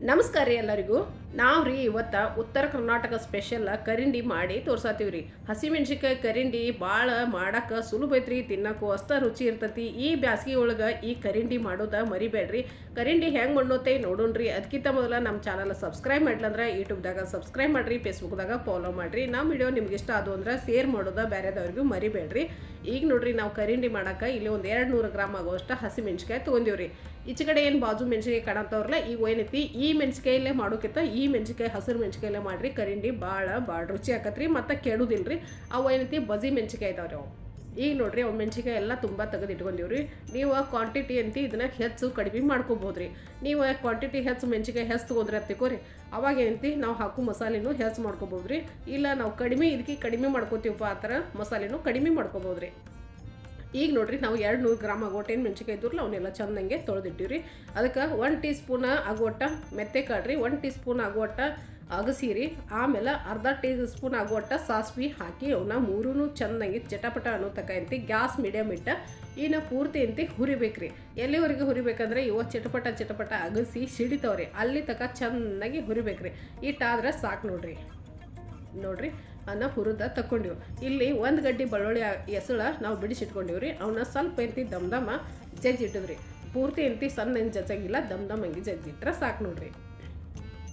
ನಮಸ್ಕಾರ ರೀ ಎಲ್ಲರಿಗೂ. ನಾವು ರೀ ಇವತ್ತು ಉತ್ತರ ಕರ್ನಾಟಕ ಸ್ಪೆಷಲ್ ಕರಿಂಡಿ ಮಾಡಿ ತೋರ್ಸಾತೀವಿ ರೀ ಹಸಿಮೆಣ್ಸಿಕಾಯಿ ಕರಿಂಡಿ ಭಾಳ ಮಾಡೋಕ್ಕೆ ಸುಲಭ ಐತ್ರಿ, ತಿನ್ನಕ್ಕೂ ಅಷ್ಟ ರುಚಿ ಇರ್ತೈತಿ. ಈ ಬ್ಯಾಸ್ಗಿ ಒಳಗೆ ಈ ಕರಿಂಡಿ ಮಾಡೋದ ಮರಿಬೇಡ್ರಿ. ಕರಿಂಡಿ ಹೆಂಗೆ ಮಾಡೋತೈ ನೋಡೋಣ್ರಿ. ಅದಕ್ಕಿಂತ ಮೊದಲ ನಮ್ಮ ಚಾನಲ್ ಸಬ್ಸ್ಕ್ರೈಬ್ ಮಾಡ್ಲಂದ್ರೆ ಯೂಟ್ಯೂಬ್ದಾಗ ಸಬ್ಸ್ಕ್ರೈಬ್ ಮಾಡಿರಿ ಫೇಸ್ಬುಕ್ದಾಗ ಫಾಲೋ ಮಾಡಿರಿ. ನಮ್ಮ ವಿಡಿಯೋ ನಿಮ್ಗೆ ಇಷ್ಟ ಅದು ಅಂದ್ರೆ ಶೇರ್ ಮಾಡೋದ ಬೇರೆದವ್ರಿಗೂ ಮರಿಬೇಡ್ರಿ. ಈಗ ನೋಡ್ರಿ ನಾವು ಕರಿಂಡಿ ಮಾಡೋಕ್ಕೆ ಇಲ್ಲಿ ಒಂದು ಎರಡು ನೂರು ಗ್ರಾಮ್ ಆಗುವಷ್ಟು ಹಸಿ ಮೆಣಸಿಕಾಯಿ ತೊಗೊಂಡಿವ್ರಿ. ಈಚೆ ಕಡೆ ಏನು ಬಾಜು ಮೆಣಸಿಕಾಯಿ ಕಾಣತ್ತವ್ರಲ್ಲ ಈಗ ಏನೈತಿ, ಈ ಮೆಣ್ಸಿಕಾಯಲ್ಲೇ ಮಾಡೋಕ್ಕಿಂತ ಈ ಮೆಣಸಿಕಾಯಿ ಹಸಿರು ಮೆಣಸಿಕಾಯಲ್ಲೇ ಮಾಡಿರಿ. ಕರಿಂಡಿ ಭಾಳ ಭಾಳ ರುಚಿ ಆಕತ್ರಿ. ಮತ್ತು ಕೆಡುದಿಲ್ರಿ. ಅವು ಏನೈತಿ? ಬಜಿ ಮೆಣಸಿನ್ಕಾಯಿ ಇದಾವೆ ರೀ ಅವು. ಈಗ ನೋಡ್ರಿ ಅವು ಮೆಣಸಿಕಾಯಿ ಎಲ್ಲ ತುಂಬ ತೆಗೆದು ಇಟ್ಕೊಂಡಿವ್ರಿ. ನೀವು ಕ್ವಾಂಟಿಟಿ ಅಂತ ಇದನ್ನ ಹೆಚ್ಚು ಕಡಿಮೆ ಮಾಡ್ಕೋಬೋದ್ರಿ. ನೀವು ಕ್ವಾಂಟಿಟಿ ಹೆಚ್ಚು ಮೆಣಸಿಕಾಯಿ ಹೆಚ್ಚು ತೊಗೊಂಡ್ರೆ ತಿಕೋರಿ ಅವಾಗ ಏನಂತಿ? ನಾವು ಹಾಕು ಮಸಾಲೆನೂ ಹೆಚ್ಚು ಮಾಡ್ಕೋಬೋದ್ರಿ. ಇಲ್ಲ ನಾವು ಕಡಿಮೆ, ಇದಕ್ಕೆ ಕಡಿಮೆ ಮಾಡ್ಕೋತೀವಪ್ಪ ಆ ಥರ ಮಸಾಲೆನೂ ಕಡಿಮೆ ಮಾಡ್ಕೋಬೋದ್ರಿ. ಈಗ ನೋಡ್ರಿ, ನಾವು ಎರಡು ನೂರು ಗ್ರಾಮ್ ಆಗೋಟೇನು ಮೆಣಸಿಕಾಯಿ ಇದ್ರಲ್ಲ, ಅವನ್ನೆಲ್ಲ ತೊಳೆದಿಟ್ಟೀವಿ ರೀ ಅದಕ್ಕೆ ಒನ್ ಟೀ ಸ್ಪೂನ್ ಆಗುವಟ್ಟ ಮೆತ್ತೆ ಕಾಳ್ರಿ ಒನ್ ಟೀ ಸ್ಪೂನ್ ಆಗುವಟ್ಟ ಅಗಸಿರಿ. ಆಮೇಲೆ ಅರ್ಧ ಟೀ ಸ್ಪೂನ್ ಆಗುವಟ್ಟ ಸಾಸ್ವಿ ಹಾಕಿ ಅವನ್ನ ಮೂರೂ ಚೆನ್ನಾಗಿ ಚಟಪಟ ಅನ್ನೋ ತಕ ಅಂತಿ ಗ್ಯಾಸ್ ಮೀಡಿಯಮ್ ಇಟ್ಟ, ಇನ್ನು ಪೂರ್ತಿ ಇಂತಿ ಹುರಿಬೇಕ್ರಿ. ಎಲ್ಲಿವರೆಗೆ ಹುರಿಬೇಕಂದ್ರೆ, ಇವ ಚಟಪಟ ಚಟಪಟ ಅಗಸಿ, ಸಿಡಿತಾವ್ರಿ. ಅಲ್ಲಿ ತಕ ಚೆನ್ನಾಗಿ ಹುರಿಬೇಕ್ರಿ. ಇಟ್ಟಾದ್ರೆ ಸಾಕು ನೋಡ್ರಿ. ನೋಡ್ರಿ, ಅನ್ನ ಹುರಿದ ತಕ್ಕೊಂಡಿವ್. ಇಲ್ಲಿ ಒಂದು ಗಡ್ಡಿ ಬಳ್ಳೊಳ್ಳಿ ಎಸಳ ನಾವು ಬಿಡಿಸಿಟ್ಕೊಂಡಿವಿ ರೀ ಅವನ್ನ ಸ್ವಲ್ಪ ಎಂತಿ ದಮ್ ದಮ ಜಜ್ಜಿ ಇಟ್ಟಿದ್ರಿ ಪೂರ್ತಿ ಎಂತಿ ಸಣ್ಣ ಏನು ಜಜ್ಜಂಗಿಲ್ಲ, ದಮ್ ಹಂಗೆ ಜಜ್ಜಿಟ್ರೆ ಸಾಕು ನೋಡ್ರಿ.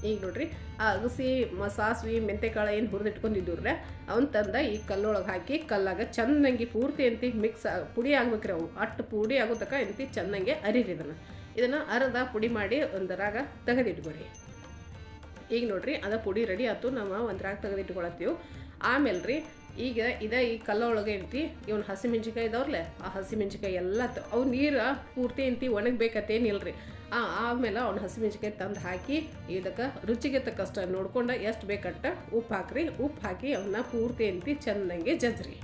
ಈಗ ನೋಡ್ರಿ, ಆ ಅಗಸಿ ಮ ಸಾಸ್ವಿ, ಮೆಂತೆಕಾಳು ಏನು ಹುರಿದಿಟ್ಕೊಂಡಿದ್ದವ್ರೆ ಅವ್ನ ತಂದ ಈ ಕಲ್ಲೊಳಗೆ ಹಾಕಿ ಕಲ್ಲಾಗ ಚೆನ್ನಾಗಿ ಪೂರ್ತಿ ಎಂತಿ ಮಿಕ್ಸ್ ಪುಡಿ ಆಗ್ಬೇಕ್ರಿ ಅವು. ಅಷ್ಟು ಪುಡಿ ಆಗೋ ತಕ ಎಂತಿ ಚೆನ್ನಾಗಿ ಅರಿರಿ ಇದನ್ನು. ಇದನ್ನು ಅರದ ಪುಡಿ ಮಾಡಿ ಒಂದರಾಗ ತೆಗೆದಿಟ್ಕೊರಿ ಈಗ ನೋಡ್ರಿ, ಅದ ಪುಡಿ ರೆಡಿ ಆಯ್ತು ನಾವು ಒಂದ್ರಾಗ ತೆಗೆದಿಟ್ಕೊಳತ್ತೀವಿ ಆಮೇಲೆ ರೀ, ಈಗ ಇದ ಈ ಕಲ್ಲೊಳಗೆ ಇಂತಿ ಇವನ್ ಹಸಿಮೆಣ್ಸಿಕಾಯಿ ಇದಾವ್ರಲ್ಲ, ಆ ಹಸಿಮೆಣ್ಸಿಕಾಯಿ ಎಲ್ಲ ತ ಅವು ನೀರು ಪೂರ್ತಿ ಇಂತಿ ಒಣಗಬೇಕತ್ತೇನಿಲ್ಲ ರೀ ಆ ಆಮೇಲೆ ಅವ್ನ ಹಸಿಮೆಣ್ಸಿಕಾಯಿ ತಂದು ಹಾಕಿ, ಇದಕ್ಕೆ ರುಚಿಗೆ ತಕ್ಕಷ್ಟು ನೋಡ್ಕೊಂಡು ಎಷ್ಟು ಬೇಕಟ್ಟ ಉಪ್ಪು ಹಾಕ್ರಿ. ಉಪ್ಪು ಹಾಕಿ ಅವನ್ನ ಪೂರ್ತಿ ಇಂತಿ ಚೆನ್ನಾಗಿ ಜಜ್ರಿ.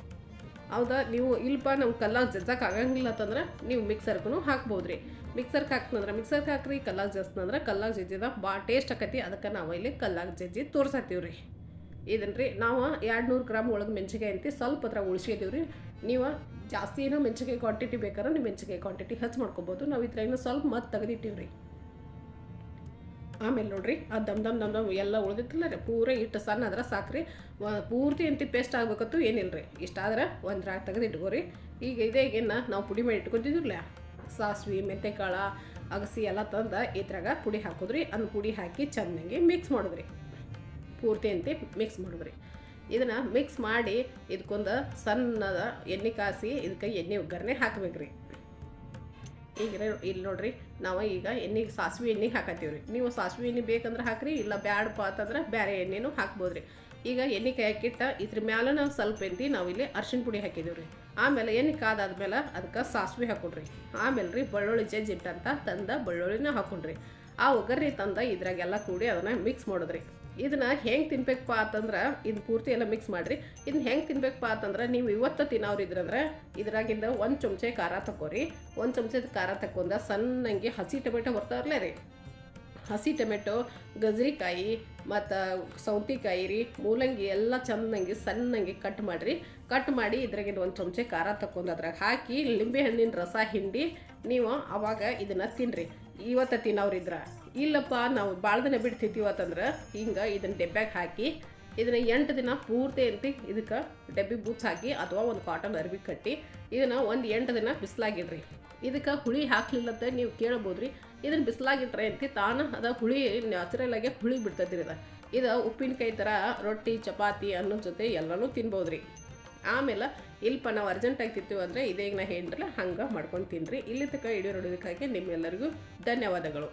ಹೌದಾ? ನೀವು ಇಲ್ಪ ನಾವು ಕಲ್ಲಾಗ ಜಜ್ಜಕ್ಕೆ ಆಗಂಗಿಲ್ಲ ಅಂತಂದ್ರೆ ನೀವು ಮಿಕ್ಸರ್ಗೂ ಹಾಕ್ಬೋದು ರೀ ಮಿಕ್ಸರ್ಗೆ ಹಾಕ್ತಂದ್ರೆ ಮಿಕ್ಸರ್ಗೆ ಹಾಕ್ರಿ ಕಲ್ಲಾಗ ಜಜ್ತಂದ್ರೆ ಕಲ್ಲಾಗ ಜಜ್ಜಿದ ಭಾಳ ಟೇಸ್ಟ್ ಆಕತಿ. ಅದಕ್ಕೆ ನಾವು ಇಲ್ಲಿ ಕಲ್ಲಾಗ ಜಜ್ಜಿ ತೋರ್ಸತ್ತೀವಿ ರೀ ಇದನ್ನ ರೀ ನಾವು ಎರಡು ನೂರು ಗ್ರಾಮ್ ಒಳಗೆ ಮೆಣಸಿಕಾಯಿ ಅಂತಿ, ಸ್ವಲ್ಪ ಹತ್ರ ಉಳಿಸಿದ್ದೀವಿ ರೀ ನೀವು ಜಾಸ್ತಿ ಏನೋ ಮೆಣಸಿಕಾಯಿ ಕ್ವಾಂಟಿಟಿ ಬೇಕಾದ್ರೆ ನೀವು ಮೆಣಸಿಕಾಯಿ ಕ್ವಾಂಟಿಟಿ ಹೆಚ್ಚು ಮಾಡ್ಕೊಬೋದು. ನಾವು ಇದ್ರ ಇನ್ನೂ ಸ್ವಲ್ಪ ಮತ್ತೆ ತೆಗೆದಿಟ್ಟಿವ್ರಿ. ಆಮೇಲೆ ನೋಡ್ರಿ, ಆ ದಮ್ ದಮ್ ದಮ್ ದಮ್ ಎಲ್ಲ ಉಳ್ದಿತ್ತಲ್ಲ ರೀ, ಪೂರ ಇಟ್ಟು ಸಣ್ಣ ಆದ್ರೆ ಸಾಕ್ರಿ. ಪೂರ್ತಿ ಅಂತಿ ಪೇಸ್ಟ್ ಆಗ್ಬೇಕತ್ತು ಏನಿಲ್ಲ ರೀ ಇಷ್ಟಾದ್ರೆ ಒಂದ್ರಾಗ ತೆಗೆದು ಇಟ್ಕೋರಿ. ಈಗ ಇದೇ ನಾವು ಪುಡಿ ಮಾಡಿ ಇಟ್ಕೊತಿದ್ರಲ್ಲ, ಸಾಸ್ವಿ, ಮೆಂತೆಕಾಳ, ಅಗಸಿ ಎಲ್ಲ ತಂದು ಇದ್ರಾಗ ಪುಡಿ ಹಾಕೋದ್ರಿ. ಅದನ್ನ ಪುಡಿ ಹಾಕಿ ಚೆನ್ನಾಗಿ ಮಿಕ್ಸ್ ಮಾಡಿದ್ರಿ. ಪೂರ್ತಿ ಅಂತಿ ಮಿಕ್ಸ್ ಮಾಡಿದ್ರಿ. ಇದನ್ನು ಮಿಕ್ಸ್ ಮಾಡಿ ಇದಕ್ಕೊಂದು ಸಣ್ಣದ ಎಣ್ಣೆ ಕಾಸಿ ಇದಕ್ಕೆ ಎಣ್ಣೆ ಒಗ್ಗರಣೆ ಹಾಕ್ಬೇಕ್ರಿ. ಈಗ ಇಲ್ಲಿ ನೋಡ್ರಿ, ನಾವು ಈಗ ಎಣ್ಣೆಗೆ ಸಾಸಿವೆ ಎಣ್ಣೆಗೆ ಹಾಕತ್ತೀವಿ ರೀ ನೀವು ಸಾಸಿವೆ ಎಣ್ಣೆ ಬೇಕಂದ್ರೆ ಹಾಕ್ರಿ, ಇಲ್ಲ ಬ್ಯಾಡಪ್ಪ ಅಂತಂದ್ರೆ ಬೇರೆ ಎಣ್ಣೆನೂ ಹಾಕ್ಬೋದು ರೀ ಈಗ ಎಣ್ಣೆ ಕಾಯಕ್ಕಿಟ್ಟ, ಇದ್ರ ಮ್ಯಾಲೆ ನಾವು ಸ್ವಲ್ಪ ಎಂತಿ ನಾವಿಲ್ಲಿ ಅರ್ಶಿಣ ಪುಡಿ ಹಾಕಿದ್ದೀವಿ ರೀ ಆಮೇಲೆ ಎಣ್ಣೆ ಕಾದಾದ್ಮೇಲೆ ಅದಕ್ಕೆ ಸಾಸಿವೆ ಹಾಕೊಂಡ್ರಿ ಆಮೇಲೆ ರೀ ಬೆಳ್ಳುಳ್ಳಿ ಜಜ್ಜಿಟ್ಟಂತ ತಂದ ಬೆಳ್ಳುಳ್ಳಿನ ಹಾಕೊಂಡ್ರಿ ಆ ಒಗ್ಗರಣೆ ತಂದ ಇದ್ರಾಗೆಲ್ಲ ಕೂಡಿ ಅದನ್ನು ಮಿಕ್ಸ್ ಮಾಡಿದ್ರಿ. ಇದನ್ನ ಹೆಂಗೆ ತಿನ್ಬೇಕಪ್ಪ ಅಂತಂದ್ರೆ ಇದು ಪೂರ್ತಿ ಎಲ್ಲ ಮಿಕ್ಸ್ ಮಾಡಿರಿ. ಇದನ್ನ ಹೆಂಗೆ ತಿನ್ಬೇಕಪ್ಪ ಅಂತಂದ್ರೆ ನೀವು ಇವತ್ತು ತಿನ್ನೋರು ಇದ್ರಂದ್ರೆ ಇದ್ರಾಗಿಂದ ಒಂದು ಚಮಚೆ ಖಾರ ತಗೋರಿ ಒಂದು ಚಮಚದ ಖಾರ ತಕ್ಕೊಂಡ ಸಣ್ಣಂಗೆ ಹಸಿ ಟೊಮೆಟೊ ಬರ್ತಾವ್ರಲ್ಲ ರೀ. ಹಸಿ ಟೊಮೆಟೊ, ಗಜರಿಕಾಯಿ ಮತ್ತು ಸೌತಿಕಾಯಿ ರೀ, ಮೂಲಂಗಿ ಎಲ್ಲ ಚೆನ್ನಾಗಿ ಸಣ್ಣಂಗೆ ಕಟ್ ಮಾಡಿರಿ. ಕಟ್ ಮಾಡಿ ಇದ್ರಾಗಿನ ಒಂದು ಚಮಚೆ ಖಾರ ತಕ್ಕೊಂಡು ಅದ್ರಾಗ ಹಾಕಿ ಲಿಂಬೆ ಹಣ್ಣಿನ ರಸ ಹಿಂಡಿ ನೀವು ಅವಾಗ ಇದನ್ನು ತಿನ್ನಿರಿ ಇವತ್ತು ತಿನ್ನೋರಿದ್ರ ಇಲ್ಲಪ್ಪ ನಾವು ಭಾಳ ದಿನ ಬಿಡ್ತಿದ್ದೀವಿ ಹಿಂಗೆ ಇದನ್ನು ಡೆಬ್ಬ್ಯಾಗ ಹಾಕಿ ಇದನ್ನು ಎಂಟು ದಿನ ಪೂರ್ತಿ ಅಂತ ಇದಕ್ಕೆ ಡಬ್ಬಿ ಬೂತ್ಸ್ ಹಾಕಿ ಅಥವಾ ಒಂದು ಕಾಟನ್ ಅರ್ಬಿ ಕಟ್ಟಿ ಇದನ್ನು ಒಂದು ಎಂಟು ದಿನ ಬಿಸಿಲಾಗಿಡ್ರಿ. ಇದಕ್ಕೆ ಹುಳಿ ಹಾಕ್ಲಿಲ್ಲಂತ ನೀವು ಕೇಳ್ಬೋದು ರೀ ಇದನ್ನು ಬಿಸಿಲಾಗಿಟ್ರೆ ಅಂತಿ ತಾನು ಅದ ಹುಳಿ ನ್ಯಾಚುರಲ್ ಆಗಿ ಹುಳಿ ಬಿಡ್ತೈತಿ ಇದು ಇದು ಉಪ್ಪಿನಕಾಯಿ ಥರ ರೊಟ್ಟಿ, ಚಪಾತಿ ಅನ್ನೋ ಜೊತೆ ಎಲ್ಲನೂ ತಿನ್ಬೋದು ರೀ ಆಮೇಲೆ ಇಲ್ಪ ನಾವು ಅರ್ಜೆಂಟಾಗಿ ತಿಂತೀವಿ ಅಂದರೆ ಇದೇ ಈಗ ನಾ ಹೇಳಿದ್ರಲ್ಲ ಹಂಗೆ ಮಾಡ್ಕೊಂಡು ತಿನ್ನಿರಿ ಇಲ್ಲಿ ತನಕ ಇಡೀ ನೋಡೋದಕ್ಕಾಗಿ ನಿಮ್ಮೆಲ್ಲರಿಗೂ ಧನ್ಯವಾದಗಳು.